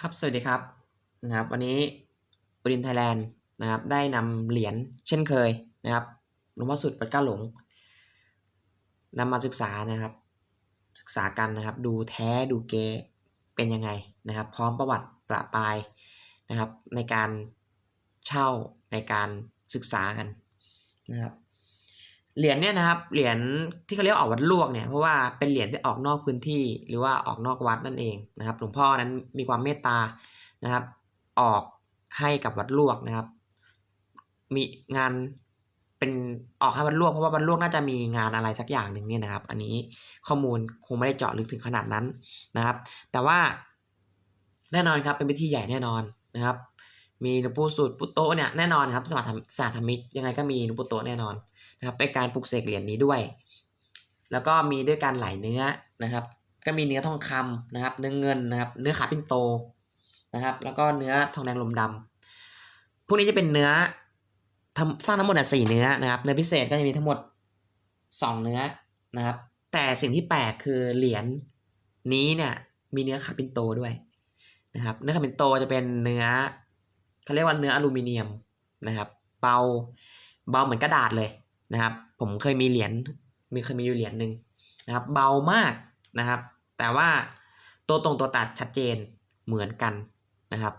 ครับ สวัสดีครับนะครับ วันนี้บรินไทยแลนด์นะครับ ได้นำเหรียญเช่นเคยนะครับหลวงพ่อสุดปัดเก้าหลงนำมาศึกษานะครับ ศึกษากันนะครับ ดูแท้ดูเก๊เป็นยังไงนะครับ พร้อมประวัติประปายนะครับ ในการเช่าในการศึกษากันนะครับ เหรียญเนี่ยนะครับเหรียญที่เขาเรียกออกวัดลวกเนี่ยเพราะว่าเป็นเหรียญที่ออกนอกพื้นที่หรือว่าออกนอกวัดนั่นเองนะครับหลวงพ่อนั้นมีความเมตตานะครับ ออกให้กับวัดลวกนะครับ มีงานเป็นออกให้วัดลวกเพราะว่าวัดลวกน่าจะมีงานอะไรสักอย่างหนึ่งเนี่ยนะครับ อันนี้ข้อมูลคงไม่ได้เจาะลึกถึงขนาดนั้นนะครับ แต่ว่าแน่นอนครับเป็นพิธีใหญ่แน่นอนนะครับ มีหลวงปู่สุดปุตโตเนี่ยแน่นอนครับสมัครสาธมิกยังไงก็มีหลวงปู่โตแน่นอน นะครับเป็นการปลุกเสกเหรียญนี้ด้วย แล้วก็มีด้วยการไหลเนื้อนะครับ ก็มีเนื้อทองคำนะครับ เนื้อเงินนะครับ เนื้อขาปิ่นโตนะครับ แล้วก็เนื้อทองแดงลมดำพวกนี้จะเป็นเนื้อทำสร้างทั้งหมดอะสี่เนื้อนะครับ เนื้อพิเศษก็จะมีทั้งหมดสองเนื้อนะครับ แต่สิ่งที่แปลกคือเหรียญนี้เนี่ยมีเนื้อขาปิ่นโตด้วยนะครับ เนื้อขาปิ่นโตจะเป็นเนื้อเขาเรียกว่าเนื้ออลูมิเนียมนะครับ เบาเบาเหมือนกระดาษเลย นะครับ ผมเคยมีเหรียญมีเคยมีอยู่เหรียญหนึ่งนะครับ เบามากนะครับ แต่ว่าตัวตรงตัวตัดชัดเจนเหมือนกันนะครับ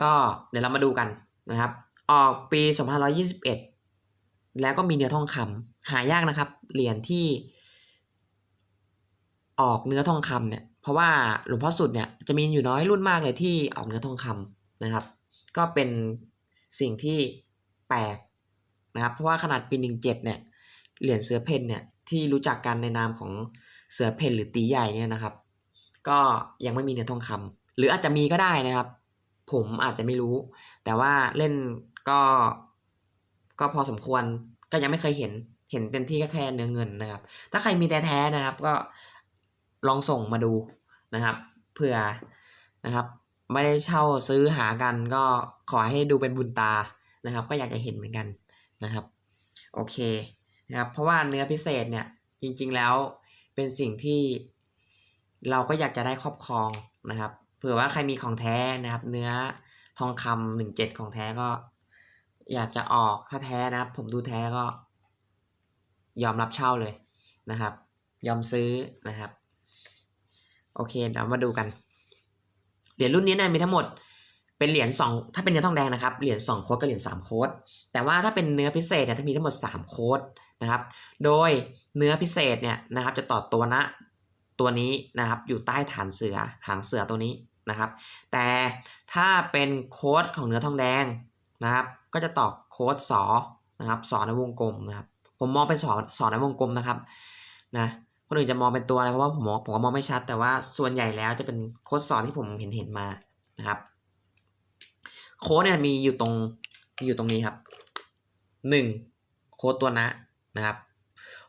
ก็เดี๋ยวเรามาดูกันนะครับ ออกปี 2521 แล้วก็มีเนื้อทองคำหายากนะครับ เหรียญที่ออกเนื้อทองคำเนี่ย เพราะว่าหลวงพ่อสุดเนี่ยจะมีอยู่น้อยรุ่นมากเลยที่ออกเนื้อทองคำนะครับ ก็เป็นสิ่งที่แปลก นะครับ เพราะว่าขนาดปีหนึ่งเจ็ดเนี่ย เหรียญเสือเพนเนี่ย ที่รู้จักกันในนามของเสือเพนหรือตีใหญ่เนี่ยนะครับ ก็ยังไม่มีเนื้อทองคำหรืออาจจะมีก็ได้นะครับ ผมอาจจะไม่รู้ แต่ว่าเล่นก็ ก็พอสมควร ก็ยังไม่เคยเห็น เห็นเต็มที่ก็แค่เนื้อเงินนะครับ ถ้าใครมีแต่แท้นะครับ ก็ลองส่งมาดูนะครับ เผื่อนะครับ ไม่ได้เช่าซื้อหากันก็ขอให้ดูเป็นบุญตานะครับ ก็อยากจะเห็นเหมือนกัน นะครับโอเคนะครับเพราะว่าเนื้อพิเศษเนี่ยจริงๆแล้วเป็นสิ่งที่เราก็อยากจะได้ครอบครองนะครับเผื่อว่าใครมีของแท้นะครับ เนื้อทองคำหนึ่งเจ็ดของแท้ก็ อยากจะออกถ้าแท้นะครับ ผมดูแท้ก็ ยอมรับเช่าเลยนะครับ ยอมซื้อนะครับ โอเคเดี๋ยวมาดูกันเหรียญรุ่นนี้นี่มีทั้งหมด เป็นเหรียญสองถ้าเป็นเนื้อทองแดงนะครับเหรียญสองโค้ดกับเหรียญสามโค้ดแต่ว่าถ้าเป็นเนื้อพิเศษเนี่ยจะมีทั้งหมดสามโค้ดนะครับ โดยเนื้อพิเศษเนี่ยนะครับจะต่อตัวนะตัวนี้นะครับอยู่ใต้ฐานเสือหางเสือตัวนี้นะครับ แต่ถ้าเป็นโค้ดของเนื้อทองแดงนะครับ ก็จะต่อโค้ดสอนะครับสอในวงกลมนะครับ ผมมองเป็นสอสอในวงกลมนะครับนะคนอื่นจะมองเป็นตัวอะไรเพราะว่าผมมองผมก็มองไม่ชัด แต่ว่าส่วนใหญ่แล้วจะเป็นโค้ดสอนที่ผมเห็นเห็นมานะครับ โค้ดเนี่ยมีอยู่ตรงมีอยู่ตรงนี้ครับหนึ่งโค้ดตัวนะนะครับ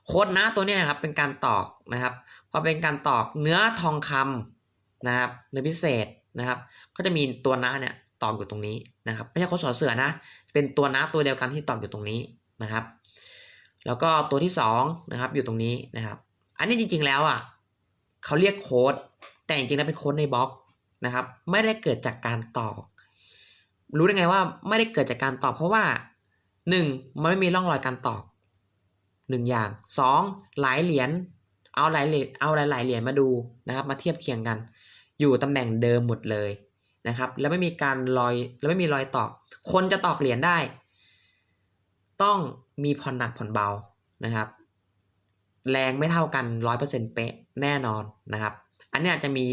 โค้ดนะตัวเนี้ยครับเป็นการตอกนะครับพอเป็นการตอกเนื้อทองคำนะครับเนื้อพิเศษนะครับ ก็จะมีตัวนะเนี่ยตอกอยู่ตรงนี้นะครับไม่ใช่โค้ดสอเสือนะเป็นตัวนะตัวเดียวกันที่ตอกอยู่ตรงนี้นะครับ แล้วก็ตัวที่สองนะครับอยู่ตรงนี้นะครับ อันนี้จริงๆแล้วอะเขาเรียกโค้ดแต่จริงๆแล้วเป็นโค้ดในบล็อกนะครับ ไม่ได้เกิดจากการตอก รู้ได้ไงว่าไม่ได้เกิดจากการตอกเพราะว่าหนึ่งมันไม่มีร่องรอยการตอกหนึ่งอย่างสองหลายเหรียญเอาหลายเหรียญเอาหลายๆเหรียญมาดูนะครับ มาเทียบเคียงกัน อยู่ตำแหน่งเดิมหมดเลยนะครับ แล้วไม่มีการรอยแล้วไม่มีรอยตอก คนจะตอกเหรียญได้ ต้องมีผ่อนหนักผ่อนเบานะครับ แรงไม่เท่ากันร้อยเปอร์เซ็นต์เป๊ะแน่นอนนะครับ อันนี้อาจจะมี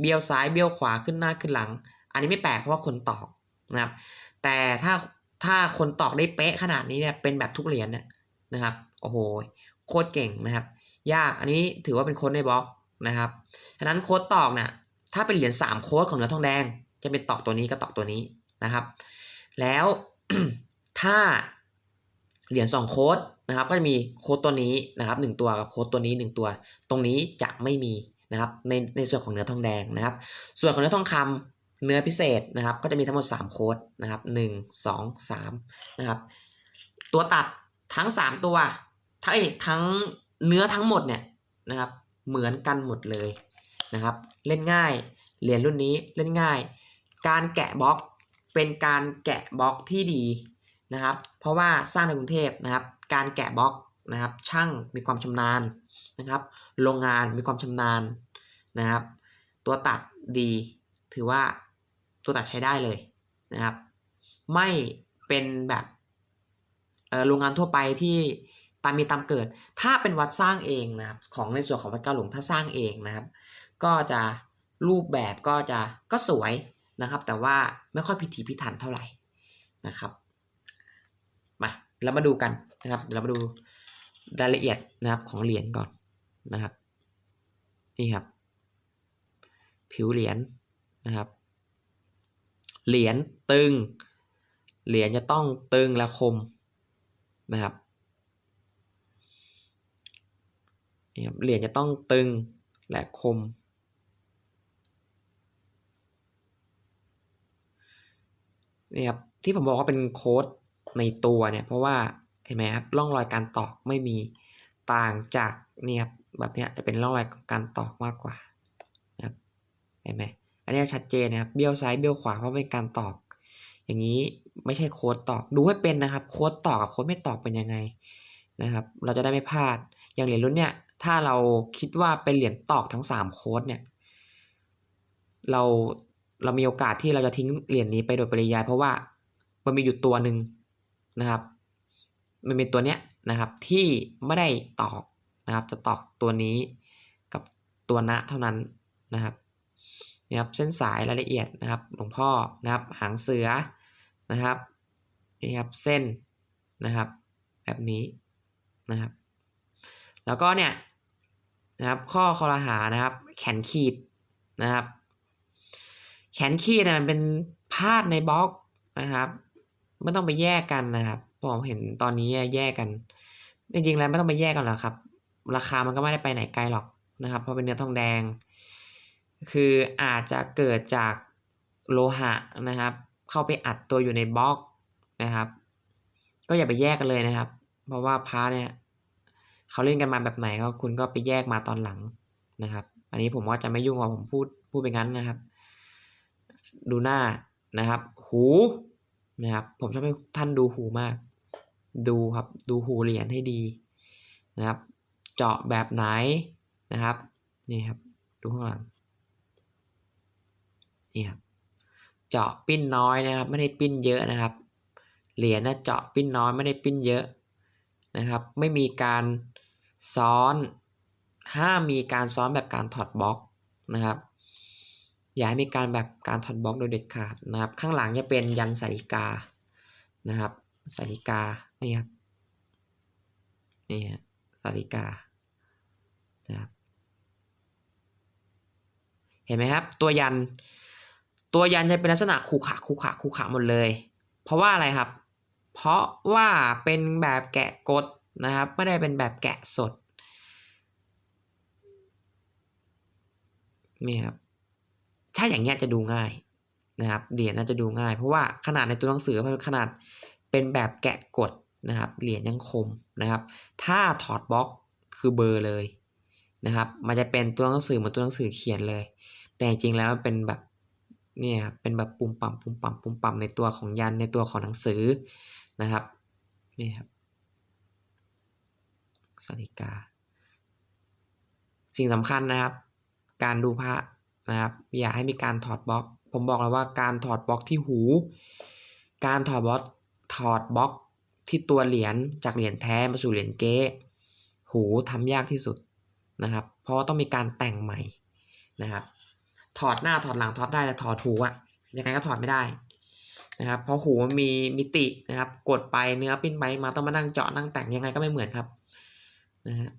เบี้ยวซ้ายเบี้ยวขวาขึ้นหน้าขึ้นหลัง อันนี้ไม่แปลกเพราะว่าคนตอก นะครับแต่ถ้าถ้าคนตอกได้เป๊ะขนาดนี้เนี่ยเป็นแบบทุกเหรียญนนะครับโอ้โหโคตรเก่งนะครับ ยากอันนี้ถือว่าเป็นโค้ดในบล็อกนะครับฉะนั้นโค้ดตอกเนี่ยถ้าเป็นเหรียญสามโค้ดของเนื้อทองแดง จะเป็นตอกตัวนี้กับตอกตัวนี้นะครับ แล้วถ้าเหรียญสองโค้ดนะครับก็จะมีโค้ดตัวนี้นะครับหนึ่งตัวกับโค้ดตัวนี้หนึ่งตัว ตรงนี้จะไม่มีนะครับในในส่วนของเนื้อทองแดงนะครับ ส่วนของเนื้อทองคำ เนื้อพิเศษนะครับ ก็จะมีทั้งหมด 3 โค้ดนะครับ 1 2 3 นะครับ ตัวตัดทั้ง 3 ตัว ทั้งเอกทั้งเนื้อทั้งหมดเนี่ยนะครับ เหมือนกันหมดเลยนะครับ เล่นง่ายเหรียญรุ่นนี้เล่นง่าย การแกะบล็อกเป็นการแกะบล็อกที่ดีนะครับ เพราะว่าสร้างในกรุงเทพนะครับ การแกะบล็อกนะครับ ช่างมีความชำนาญนะครับ โรงงานมีความชำนาญนะครับ ตัวตัดดีถือว่า ตัวตัดใช้ได้เลยนะครับ ไม่เป็นแบบโรงงานทั่วไปที่ตามมีตามเกิด ถ้าเป็นวัดสร้างเองนะครับ ของในส่วนของวัดเกาหลงถ้าสร้างเองนะครับ ก็จะรูปแบบก็จะก็สวยนะครับ แต่ว่าไม่ค่อยพิถีพิถันเท่าไหร่นะครับมาเรามาดูกันนะครับเดี๋ยวเรามาดูรายละเอียดนะครับของเหรียญก่อนนะครับ นี่ครับ ผิวเหรียญนะครับ เหรียญตึง เหรียญจะต้องตึงและคมนะครับเหรียญจะต้องตึงและคม นี่ครับที่ผมบอกว่าเป็นโค้ดในตัวเนี่ยเพราะว่าเห็นไหมครับร่องรอยการตอกไม่มีต่างจากเนี่ยครับแบบเนี้ยจะเป็นร่องรอยการตอกมากกว่านะครับเห็นไหม นนี้ชัดเจนนะครับ เบี้ยวซ้ายเบี้ยวขวาเพราะเป็นการตอก อย่างนี้ไม่ใช่โค้ดตอก ดูให้เป็นนะครับ โค้ดตอกกับโค้ดไม่ตอกเป็นยังไงนะครับ เราจะได้ไม่พลาด อย่างเหรียญรุ่นเนี้ย ถ้าเราคิดว่าเป็นเหรียญตอกทั้งสามโค้ดเนี่ย เราเรามีโอกาสที่เราจะทิ้งเหรียญนี้ไปโดยปริยาย เพราะว่ามันมีอยู่ตัวหนึ่งนะครับ มันเป็นตัวเนี้ยนะครับที่ไม่ได้ตอกนะครับ จะตอกตัวนี้กับตัวณเท่านั้นนะครับ นี่ครับเส้นสายรายละเอียดนะครับหลวงพ่อนะครับหางเสือนะครับนี่ครับเส้นนะครับแบบนี้นะครับ แล้วก็เนี่ยนะครับข้อคอรหานะครับแขนขีดนะครับ แขนขีดมันเป็นพาดในบล็อกนะครับไม่ต้องไปแยกกันนะครับผมเห็นตอนนี้แยกกัน จริงๆแล้วไม่ต้องไปแยกกันหรอกครับ ราคามันก็ไม่ได้ไปไหนไกลหรอกนะครับ เพราะเป็นเนื้อทองแดง คืออาจจะเกิดจากโลหะนะครับ เข้าไปอัดตัวอยู่ในบล็อกนะครับ ก็อย่าไปแยกกันเลยนะครับ เพราะว่าพาร์เนี่ยเขาเล่นกันมาแบบไหนก็คุณก็ไปแยกมาตอนหลังนะครับ อันนี้ผมว่าจะไม่ยุ่งว่าผมพูดพูดไปงั้นนะครับ ดูหน้านะครับ หูนะครับ ผมชอบให้ท่านดูหูมาก ดูครับดูหูเหรียญให้ดีนะครับ เจาะแบบไหนนะครับ นี่ครับ ดูข้างหลัง นี่ครับเจาะปิ้นน้อยนะครับ ไม่ได้ปิ้นเยอะนะครับ เหรียญนะเจาะปิ้นน้อยไม่ได้ปิ้นเยอะนะครับ ไม่มีการซ้อนห้ามมีการซ้อนแบบการถอดบล็อกนะครับ อย่าให้มีการแบบการถอดบล็อกโดยเด็ดขาดนะครับ ข้างหลังจะเป็นยันสาริกานะครับสาริกานี่ครับนี่ฮะสาริกานะครับเห็นไหมครับ ตัวยัน ตัวยันจะเป็นลักษณะคูขะคูขะคูขะหมดเลย เพราะว่าอะไรครับ เพราะว่าเป็นแบบแกะกดนะครับ ไม่ได้เป็นแบบแกะสดนี่ครับถ้าอย่างเงี้ยจะดูง่ายนะครับเหรียญน่าจะดูง่าย เพราะว่าขนาดในตัวหนังสือมันขนาดเป็นแบบแกะกดนะครับเหรียญยังคมนะครับ ถ้าถอดบล็อกคือเบอร์เลยนะครับ มันจะเป็นตัวหนังสือเหมือนตัวหนังสือเขียนเลย แต่จริงแล้วมันเป็นแบบ เนี่ยเป็นแบบปุ่มปั่มปุ่มปั่มปุ่มปั่มในตัวของยันในตัวของหนังสือนะครับนี่ครับสาริกา สิ่งสำคัญนะครับ การดูพระนะครับ อย่าให้มีการถอดบล็อก ผมบอกแล้วว่าการถอดบล็อกที่หู การถอดบล็อกถอดบล็อกที่ตัวเหรียญจากเหรียญแท้มาสู่เหรียญเก๊หูทำยากที่สุดนะครับ เพราะต้องมีการแต่งใหม่นะครับ ถอดหน้าถอดหลังถอดได้แต่ถอดหูอะยังไงก็ถอดไม่ได้นะครับ เพราะหูมันมีมิตินะครับ กดไปเนื้อปิ้นไปมาต้องมานั่งเจาะนั่งแต่งยังไงก็ไม่เหมือนครับนะฮะ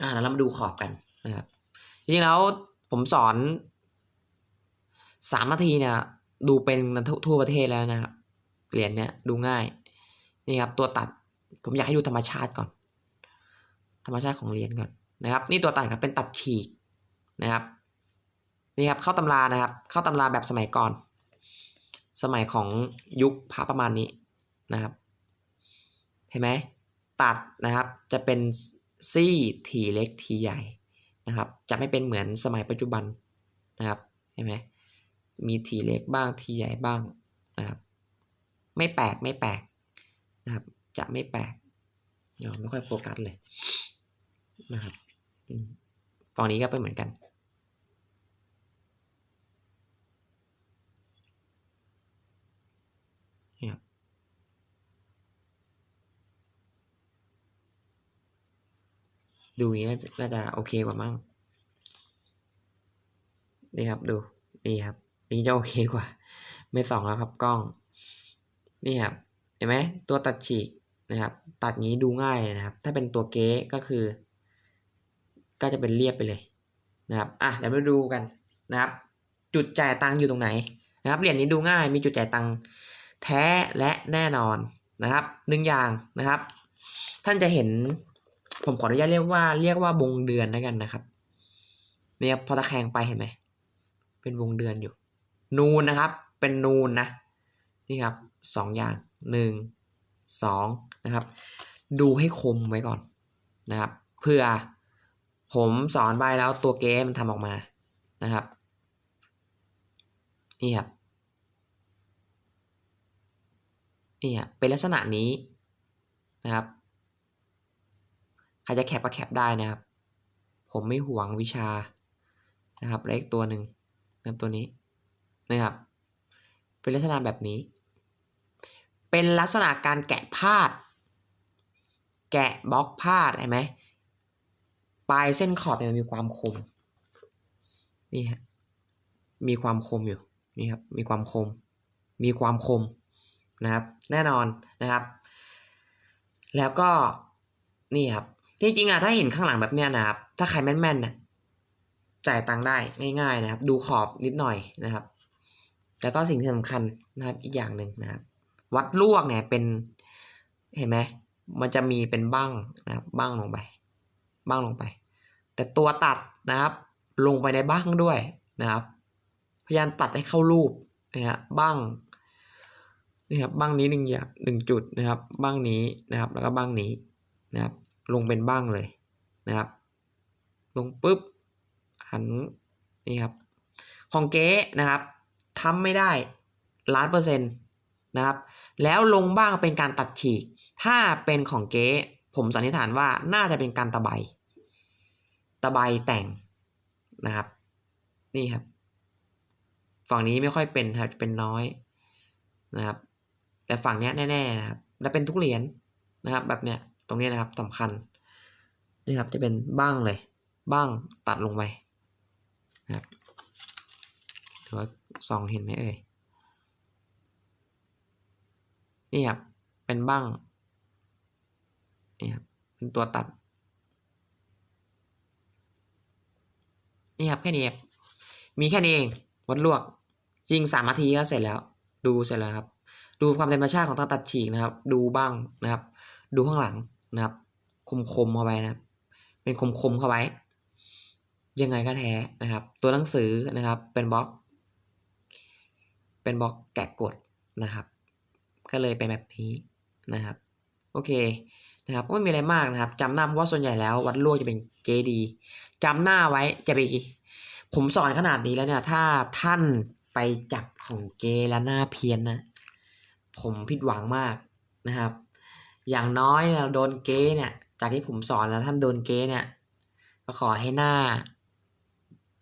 อ่าแล้วเรามาดูขอบกันนะครับจริงๆแล้วผมสอนสามนาทีเนี่ย ดูเป็นทั่วประเทศแล้วนะครับเหรียญเนี่ยดูง่ายนี่ครับตัวตัดผมอยากให้ดูธรรมชาติก่อน ธรรมชาติของเหรียญก่อนนะครับ นี่ตัวตัดครับเป็นตัดฉีกนะครับ นี่ครับเข้าตำรานะครับ เข้าตำราแบบสมัยก่อน สมัยของยุคพระประมาณนี้นะครับ เห็นไหมตัดนะครับจะเป็นซี่ทีเล็กทีใหญ่นะครับ จะไม่เป็นเหมือนสมัยปัจจุบันนะครับเห็นไหมมีทีเล็กบ้างทีใหญ่บ้างนะครับ ไม่แปลกไม่แปลกนะครับ จะไม่แปลกเราไม่ค่อยโฟกัสเลยนะครับฟองนี้ก็เป็นเหมือนกัน ดูอย่างนี้น่าจะน่าจะโอเคกว่ามั้งนี่ครับดูนี่ครับนี่จะโอเคกว่า ไม่สองแล้วครับกล้อง นี่ครับเห็นไหมตัวตัดฉีกนะครับ ตัดงี้ดูง่ายนะครับ ถ้าเป็นตัวเก๊ก็คือ ก็จะเป็นเรียบไปเลยนะครับอะเดี๋ยวมาดูกันนะครับ จุดจ่ายตังค์อยู่ตรงไหนนะครับเหรียญนี้ดูง่ายมีจุดจ่ายตังค์แท้และแน่นอนนะครับหนึ่งอย่างนะครับ ท่านจะเห็น ผมขออนุญาตเรียกว่าเรียกว่าวงเดือนแล้วกันนะครับเนี่ยพอตะแคงไปเห็นไหมเป็นวงเดือนอยู่ นูนนะครับ เป็นนูนนะนี่ครับสองอย่างหนึ่งสองนะครับ ดูให้คมไว้ก่อนนะครับเพื่อผมสอนไปแล้วตัวเกมมันทำออกมานะครับ นี่ครับนี่ครับเป็นลักษณะนี้นะครับ ใครจะแคปก็แคปได้นะครับ ผมไม่หวงวิชานะครับเลขตัวหนึ่งนะตัวนี้นะครับ เป็นลักษณะแบบนี้ เป็นลักษณะการแกะพาด แกะบล็อกพาดเห็นไหมปลายเส้นขอบเนี่ยมันมีความคมนี่ฮะมีความคมอยู่นี่ครับมีความคม มีความคมนะครับ แน่นอนนะครับ แล้วก็นี่ครับ จริงๆอะถ้าเห็นข้างหลังแบบเนี้ยนะครับ ถ้าใครแม่นๆน่ะจ่ายตังค์ได้ง่ายๆนะครับ ดูขอบนิดหน่อยนะครับ แล้วก็สิ่งที่สำคัญนะครับอีกอย่างหนึ่งนะครับ วัดลวกเนี่ยเป็นเห็นไหมมันจะมีเป็นบ้างนะครับบ้างลงไป บ้างลงไป แต่ตัวตัดนะครับ ลงไปในบ้างด้วยนะครับ พยายามตัดให้เข้ารูปนะฮะบ้างนี่ครับบ้างนี้หนึ่งอย่างหนึ่งจุดนะครับ บ้างนี้นะครับ แล้วก็บ้างนี้นะครับ ลงเป็นบ้างเลยนะครับ ลงปุ๊บหันนี่ครับ ของเก๊นะครับทำไม่ได้ล้านเปอร์เซ็นต์นะครับ แล้วลงบ้างเป็นการตัดฉีก ถ้าเป็นของเก๊ผมสันนิษฐานว่าน่าจะเป็นการตะไบตะไบแต่งนะครับ นี่ครับ ฝั่งนี้ไม่ค่อยเป็นครับจะเป็นน้อยนะครับ แต่ฝั่งเนี้ยแน่ๆนะครับ และเป็นทุกเหรียญนะครับ แบบเนี้ย ตรงนี้นะครับสำคัญนี่ครับจะเป็นบ้างเลยบ้างตัดลงไปนะครับถือว่าซองเห็นไหมเอ่ยนี่ครับเป็นบ้างนี่ครับเป็นตัวตัดนี่ครับแค่นี้ครับมีแค่นี้เองวัดลวกยิงสามนาทีก็เสร็จแล้ว ดูเสร็จแล้วครับ ดูความธรรมชาติของกาตัดฉีกนะครับ ดูบ้างนะครับ ดูข้างหลัง นะครับคมคมๆเข้าไปนะครับ เป็นคมคมๆเข้าไว้ ยังไงก็แท้นะครับ ตัวหนังสือนะครับเป็นบล็อก เป็นบล็อกแกะกดนะครับ ก็เลยเป็นแบบนี้นะครับ โอเคนะครับก็ไม่มีอะไรมากนะครับจำหน้าเพราะว่าส่วนใหญ่แล้ววัดลวกจะเป็นเกดีจำหน้าไว้จะไปผมสอนขนาดนี้แล้วเนี่ย ถ้าท่านไปจับของเกแล้วหน้าเพี้ยนนะ ผมผิดหวังมากนะครับ อย่างน้อยเราโดนเก้เนี่ย จากที่ผมสอนแล้วท่านโดนเก้เนี่ย ก็ขอให้หน้า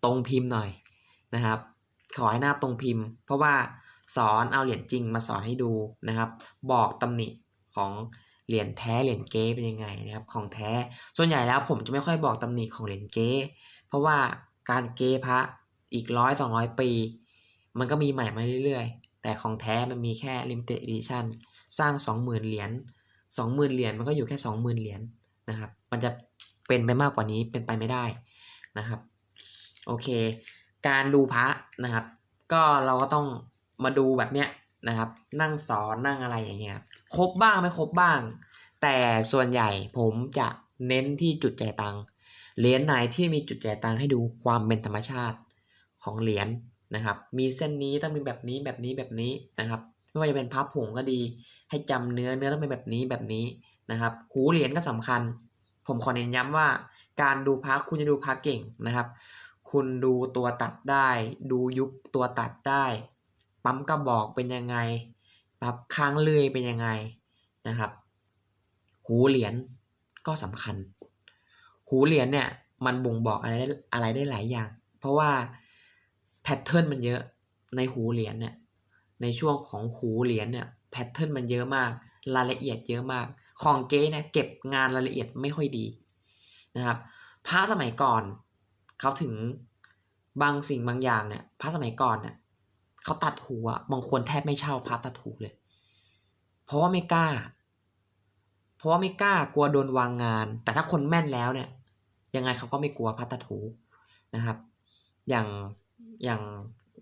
ตรงพิมพ์หน่อยนะครับ ขอให้หน้าตรงพิมพ์ เพราะว่าสอนเอาเหรียญจริงมาสอนให้ดูนะครับ บอกตำหนิของเหรียญแท้เหรียญเก๊เป็นยังไงนะครับ ของแท้ส่วนใหญ่แล้วผมจะไม่ค่อยบอกตำหนิของเหรียญเก๊เพราะว่าการเก๊พระอีกร้อยสองร้อยปี มันก็มีใหม่มาเรื่อยๆ แต่ของแท้มันมีแค่ limited edition สร้างสองหมื่นเหรียญ สองหมื่นเหรียญมันก็อยู่แค่สองหมื่นเหรียญนะครับ มันจะเป็นไปมากกว่านี้เป็นไปไม่ได้นะครับ โอเค การดูพระนะครับ ก็เราก็ต้องมาดูแบบเนี้ยนะครับ นั่งสอนนั่งอะไรอย่างเงี้ยครบบบ้างไม่ครบบ้าง แต่ส่วนใหญ่ผมจะเน้นที่จุดจ่ายตังค์เหรียญไหนที่มีจุดจ่ายตังค์ให้ดูความเป็นธรรมชาติของเหรียญนะครับ มีเส้นนี้ต้องมีแบบนี้แบบนี้แบบนี้นะครับ ไม่ว่าจะเป็นพับผงก็ดี ให้จำเนื้อเนื้อต้องเป็นแบบนี้แบบนี้นะครับหูเหรียญก็สำคัญ ผมขอเน้นย้ำว่า การดูพระคุณจะดูพระเก่งนะครับ คุณดูตัวตัดได้ ดูยุคตัวตัดได้ ปั๊มกระบอกเป็นยังไงปรับค้างเลื่อยเป็นยังไงนะครับ หูเหรียญก็สำคัญ หูเหรียญเนี่ยมันบ่งบอกอะไรได้อะไรได้หลายอย่าง เพราะว่าแพทเทิร์นมันเยอะในหูเหรียญเนี่ย ในช่วงของหูเหรียญเนี่ยแพทเทิร์นมันเยอะมาก รายละเอียดเยอะมาก ของเก๊เนี่ยเก็บงานรายละเอียดไม่ค่อยดีนะครับพระสมัยก่อนเขาถึงบางสิ่งบางอย่างเนี่ยพระสมัยก่อนเนี่ยเขาตัดหูอะบางคนแทบไม่เช่าพระตัดหูเลย เพราะว่าไม่กล้า เพราะว่าไม่กล้ากลัวโดนวางงาน แต่ถ้าคนแม่นแล้วเนี่ย ยังไงเขาก็ไม่กลัวพระตัดหูนะครับ อย่างอย่าง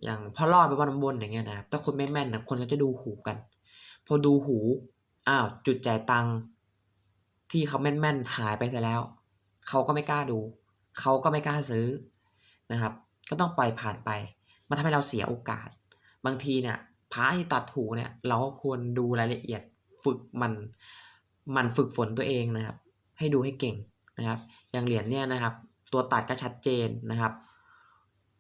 อย่างพอรอดไปวันบนอย่างเงี้ยนะครับถ้าคนไม่แม่นนะคนก็จะดูหูกัน พอดูหูอ้าวจุดจ่ายตังค์ที่เขาแม่นๆหายไปซะแล้วเขาก็ไม่กล้าดูเขาก็ไม่กล้าซื้อนะครับ ก็ต้องปล่อยผ่านไป มันทำให้เราเสียโอกาส บางทีเนี่ยพระที่ตัดหูเนี่ย เราก็ควรดูรายละเอียดฝึกมันมันฝึกฝนตัวเองนะครับ ให้ดูให้เก่งนะครับ อย่างเหรียญเนี่ยนะครับ ตัวตัดก็ชัดเจนนะครับ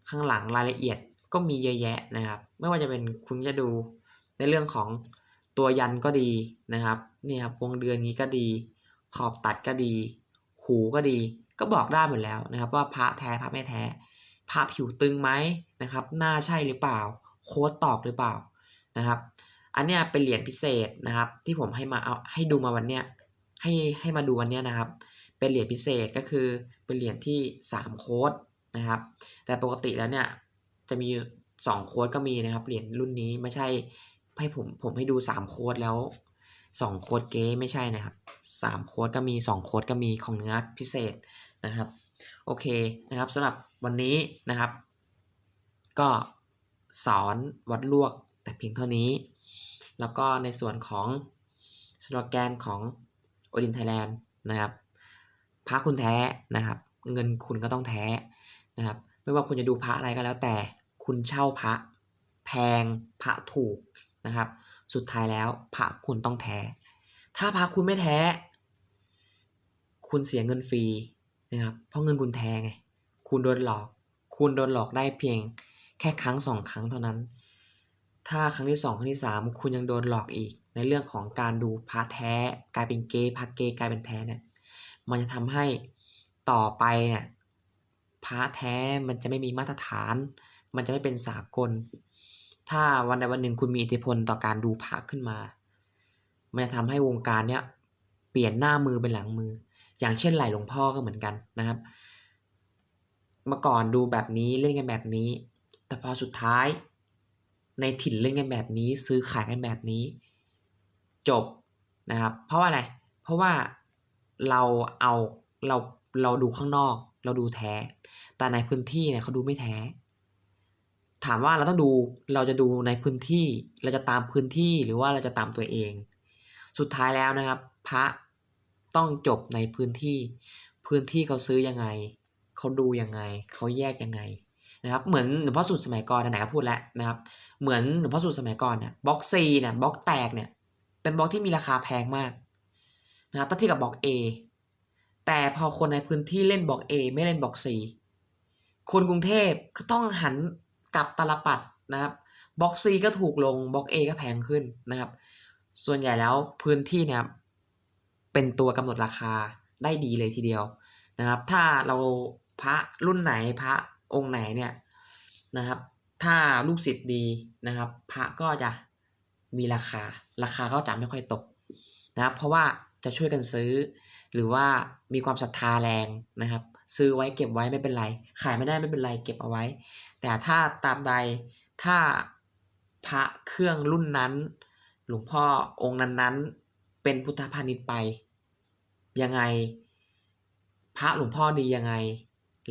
ข้างหลังรายละเอียด ก็มีเยอะแยะนะครับ ไม่ว่าจะเป็นคุณจะดูในเรื่องของตัวยันก็ดีนะครับนี่ครับวงเดือนนี้ก็ดี ขอบตัดก็ดี หูก็ดี ก็บอกได้หมดแล้วนะครับ ว่าพระแท้พระไม่แท้พระผิวตึงไหมนะครับหน้าใช่หรือเปล่า โค้ดตอกหรือเปล่านะครับ อันเนี้ยเป็นเหรียญพิเศษนะครับ ที่ผมให้มาเอาให้ดูมาวันเนี้ยให้ให้มาดูวันเนี้ยนะครับ เป็นเหรียญพิเศษก็คือเป็นเหรียญที่ 3 โค้ดนะครับ แต่ปกติแล้วเนี่ย จะมี2โค้ดก็มีนะครับเหรียญรุ่นนี้ไม่ใช่ให้ผมผมให้ดู3โค้ดแล้ว2โค้ดเก๊ไม่ใช่นะครับ3โค้ดก็มี2โค้ดก็มีของเนื้อพิเศษนะครับ โอเคนะครับสำหรับวันนี้นะครับ ก็สอนวัดลวกแต่เพียงเท่านี้ แล้วก็ในส่วนของสโลแกนของโอดินไทยแลนด์นะครับพระคุณแท้นะครับ เงินคุณก็ต้องแท้นะครับ ไม่ว่าคุณจะดูพระอะไรก็แล้วแต่ คุณเช่าพระ แพงพระถูกนะครับ สุดท้ายแล้วพระคุณต้องแท้ ถ้าพระคุณไม่แท้ คุณเสียเงินฟรีนะครับ เพราะเงินคุณแท้ไง คุณโดนหลอก คุณโดนหลอกได้เพียงแค่ครั้งสองครั้งเท่านั้น ถ้าครั้งที่สองครั้งที่สามคุณยังโดนหลอกอีก ในเรื่องของการดูพระแท้ กลายเป็นเกย์พระเกย์กลายเป็นแท้เนี่ยมันจะทำให้ต่อไปเนี่ยพระแท้มันจะไม่มีมาตรฐาน มันจะไม่เป็นสากล ถ้าวันใดวันหนึ่งคุณมีอิทธิพลต่อการดูพระขึ้นมา มันจะทำให้วงการเนี้ยเปลี่ยนหน้ามือเป็นหลังมือ อย่างเช่นไหลหลวงพ่อก็เหมือนกันนะครับ เมื่อก่อนดูแบบนี้เล่นกันแบบนี้ แต่พอสุดท้าย ในถิ่นเล่นกันแบบนี้ ซื้อขายกันแบบนี้ จบนะครับ เพราะว่าอะไร เพราะว่าเราเอาเราเราดูข้างนอก เราดูแท้ แต่ในพื้นที่เนี่ยเขาดูไม่แท้ ถามว่าเราต้องดูเราจะดูในพื้นที่เราจะตามพื้นที่หรือว่าเราจะตามตัวเอง สุดท้ายแล้วนะครับ พระต้องจบในพื้นที่ พื้นที่เขาซื้อยังไงเขาดูยังไงเขาแยกยังไงนะครับ เหมือนหลวงพ่อสุดสมัยก่อนไหนก็พูดแล้วนะครับ เหมือนหลวงพ่อสุดสมัยก่อนเนี่ยบล็อกซีเนี่ยบล็อกแตกเนี่ย เป็นบล็อกที่มีราคาแพงมากนะครับถ้าเทียบกับบล็อก A แต่พอคนในพื้นที่เล่นบล็อก A ไม่เล่นบล็อก C คนกรุงเทพก็ต้องหัน กับตลปัดนะครับบล็อก C ก็ถูกลงบล็อก A ก็แพงขึ้นนะครับ ส่วนใหญ่แล้วพื้นที่เนี่ยเป็นตัวกำหนดราคาได้ดีเลยทีเดียวนะครับ ถ้าเราพระรุ่นไหนพระองค์ไหนเนี่ยนะครับ ถ้าลูกศิษย์ดีนะครับ พระก็จะมีราคาราคาก็จะไม่ค่อยตกนะครับ เพราะว่าจะช่วยกันซื้อ หรือว่ามีความศรัทธาแรงนะครับ ซื้อไว้เก็บไว้ไม่เป็นไร ขายไม่ได้ไม่เป็นไรเก็บเอาไว้ แต่ถ้าตามใดถ้าพระเครื่องรุ่นนั้น หลวงพ่อองค์นั้นๆ เป็นพุทธพาณิชย์ไป ยังไง พระหลวงพ่อดียังไง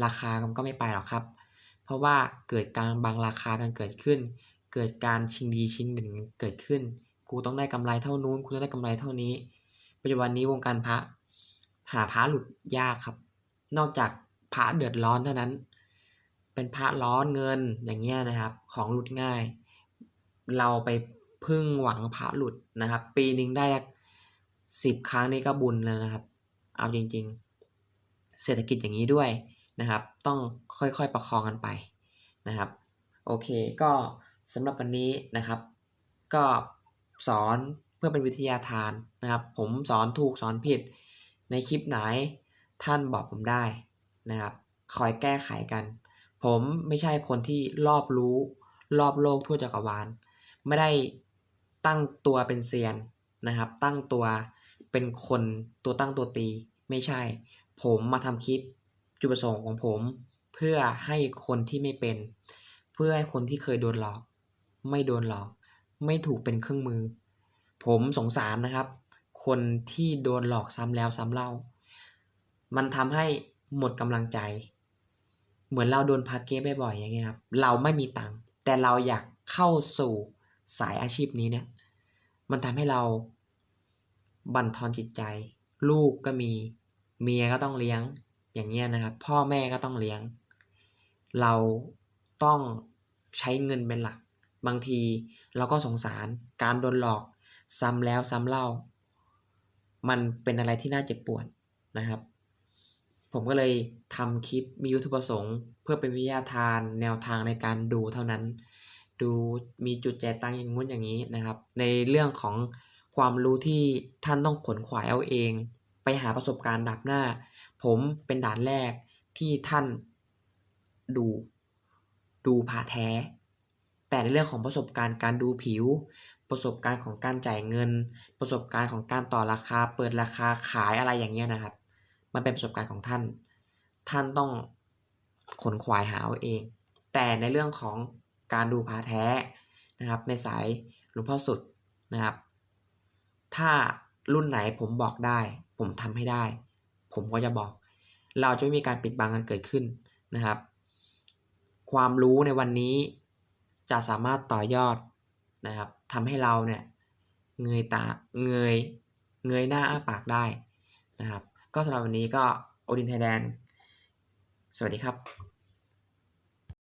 ราคามันก็ไม่ไปหรอกครับ เพราะว่าเกิดการบางราคากันเกิดขึ้น เกิดการชิงดีชิงเด่นเกิดขึ้น กูต้องได้กำไรเท่านู้นกูต้องได้กำไรเท่านี้ ปัจจุบันนี้วงการพระหาพระหลุดยากครับ นอกจากพระเดือดร้อนเท่านั้น เป็นพระร้อนเงินอย่างเงี้ยนะครับ ของหลุดง่าย เราไปพึ่งหวังพระหลุดนะครับ ปีหนึ่งได้สิบครั้งนี่ก็บุญแล้วนะครับ เอาจริง ๆ เศรษฐกิจอย่างนี้ด้วยนะครับ ต้องค่อยๆประคองกันไปนะครับ โอเคก็สำหรับวันนี้นะครับ ก็สอนเพื่อเป็นวิทยาทานนะครับ ผมสอนถูกสอนผิดในคลิปไหนท่านบอกผมได้นะครับ คอยแก้ไขกัน ผมไม่ใช่คนที่รอบรู้ รอบโลกทั่วจักรวาล ไม่ได้ตั้งตัวเป็นเซียนนะครับ ตั้งตัวเป็นคนตัวตั้งตัวตี ไม่ใช่ ผมมาทำคลิปจุดประสงค์ของผม เพื่อให้คนที่ไม่เป็น เพื่อให้คนที่เคยโดนหลอก ไม่โดนหลอก ไม่ถูกเป็นเครื่องมือ ผมสงสารนะครับ คนที่โดนหลอกซ้ำแล้วซ้ำเล่า มันทำให้หมดกำลังใจ เหมือนเราโดนพาเก้บ่อยๆอย่างเงี้ยครับเราไม่มีตังค์แต่เราอยากเข้าสู่สายอาชีพนี้เนี่ย มันทำให้เราบั่นทอนจิตใจ ลูกก็มีเมียก็ต้องเลี้ยงอย่างเงี้ยนะครับ พ่อแม่ก็ต้องเลี้ยง เราต้องใช้เงินเป็นหลัก บางทีเราก็สงสารการโดนหลอกซ้ำแล้วซ้ำเล่า มันเป็นอะไรที่น่าเจ็บปวดนะครับ ผมก็เลยทำคลิปมีวัตถุประสงค์ เพื่อเป็นวิทยาทานแนวทางในการดูเท่านั้น ดูมีจุดแจตังอย่างงู้นอย่างนี้นะครับ ในเรื่องของความรู้ที่ท่านต้องขนขวายเอาเอง ไปหาประสบการณ์ดับหน้า ผมเป็นด่านแรกที่ท่านดู ดูผ่าแท้ แต่ในเรื่องของประสบการณ์การดูผิว ประสบการณ์ของการจ่ายเงิน ประสบการณ์ของการต่อราคา เปิดราคาขายอะไรอย่างเงี้ยนะครับ มันเป็นประสบการณ์ของท่าน ท่านต้องขนขวายหาเอาเอง แต่ในเรื่องของการดูพาแท้นะครับในสายหลวงพ่อสุดนะครับ ถ้ารุ่นไหนผมบอกได้ ผมทำให้ได้ ผมก็จะบอก เราจะไม่มีการปิดบังกันเกิดขึ้นนะครับ ความรู้ในวันนี้จะสามารถต่อยอดนะครับทำให้เราเนี่ยเงยตาเงยเงยหน้าอ้าปากได้นะครับ ก็สำหรับวันนี้ก็โอดินไทยแลนด์สวัสดีครับ